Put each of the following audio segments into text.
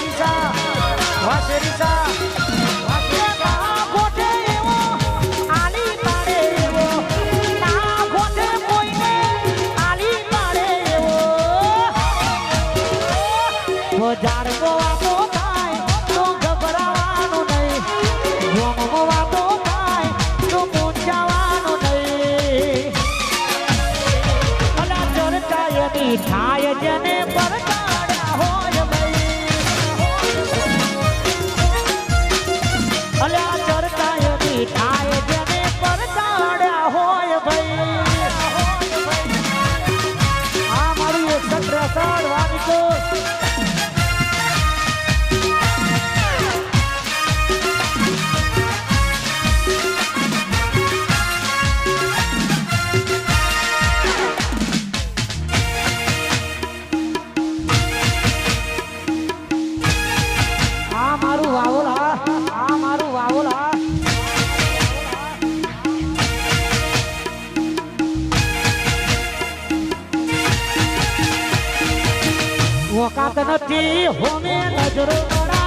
વાસરીસા વાસરીસા જાણવો આપો થાય, તો ગભરાવાનું નહીં. ગમવો આપો થાય, તો પૂંજાવાનું નહીં. અલા ચર્ચા એની થાય જેને પરત નથી હોમે નજરો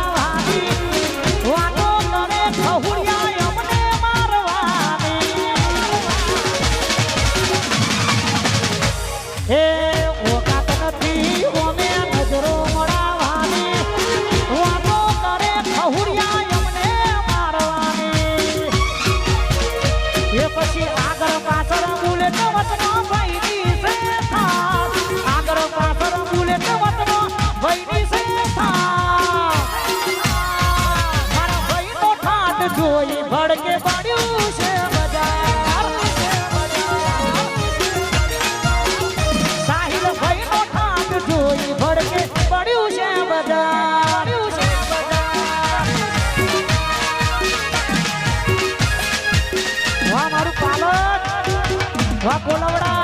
વાહ કોલાવડા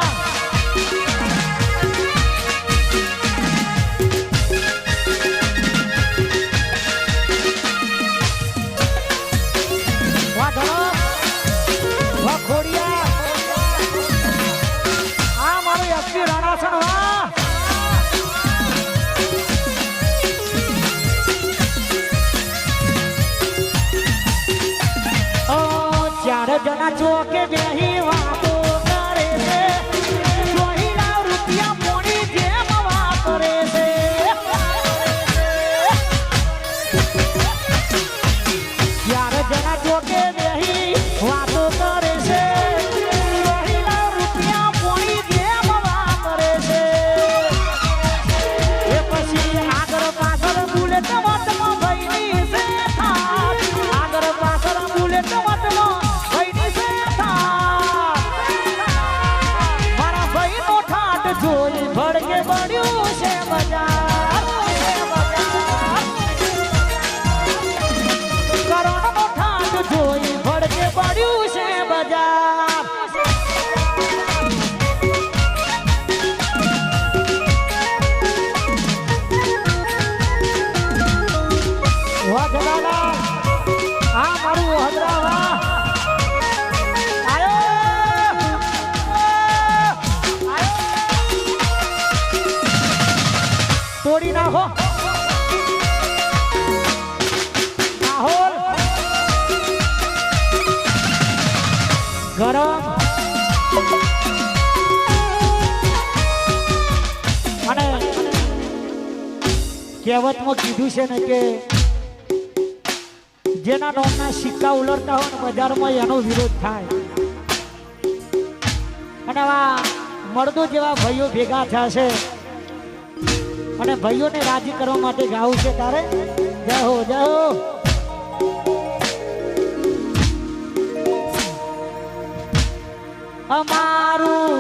વાહ ધડક વાહ વા ગરમ. અને કહેવતમાં કીધું છે ને કે જેના નોમના સિક્કા ઉલરતા હોય બજારમાં એનો વિરોધ થાય. અને આવા મળદો જેવા ભાઈઓ ભેગા થયા છે. અને ભાઈઓને રાજી કરવા માટે ગાવું છે તારે? જય હો જય હો. અમારું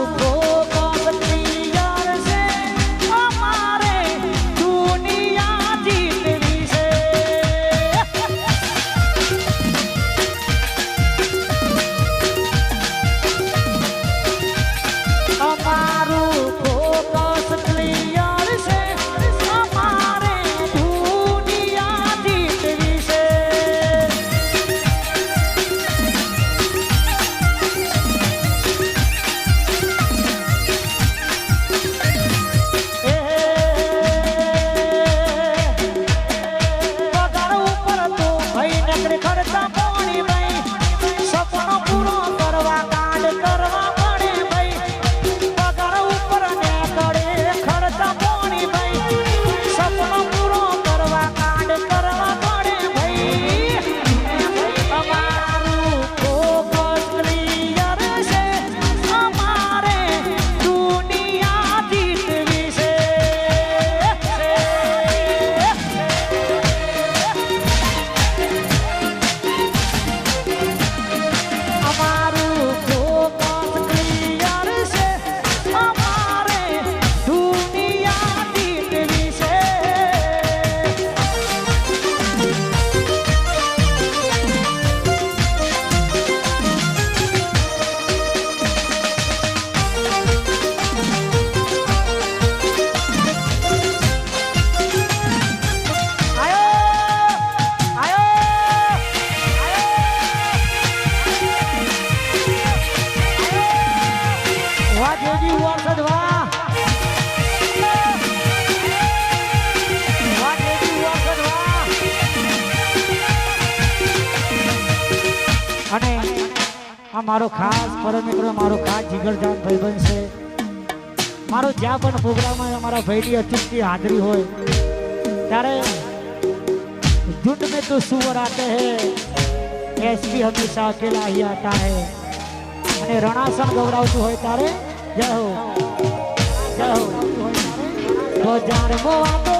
મારો ખાસ પરમ મિત્રો મારો ખાસ જીગરજાન ભાઈ બનશે મારો જ્યાં પણ પ્રોગ્રામ હોય, અમારા ભાઈની અચૂકથી હાજરી હોય, ત્યારે જુટ મેં તો સુવર આતે હે. એસપી હંમેશા અકેલા હી આતા હે. અને રણાસણ ગવડાવતું હોય ત્યારે જય હો. જય હો. તો મો આપો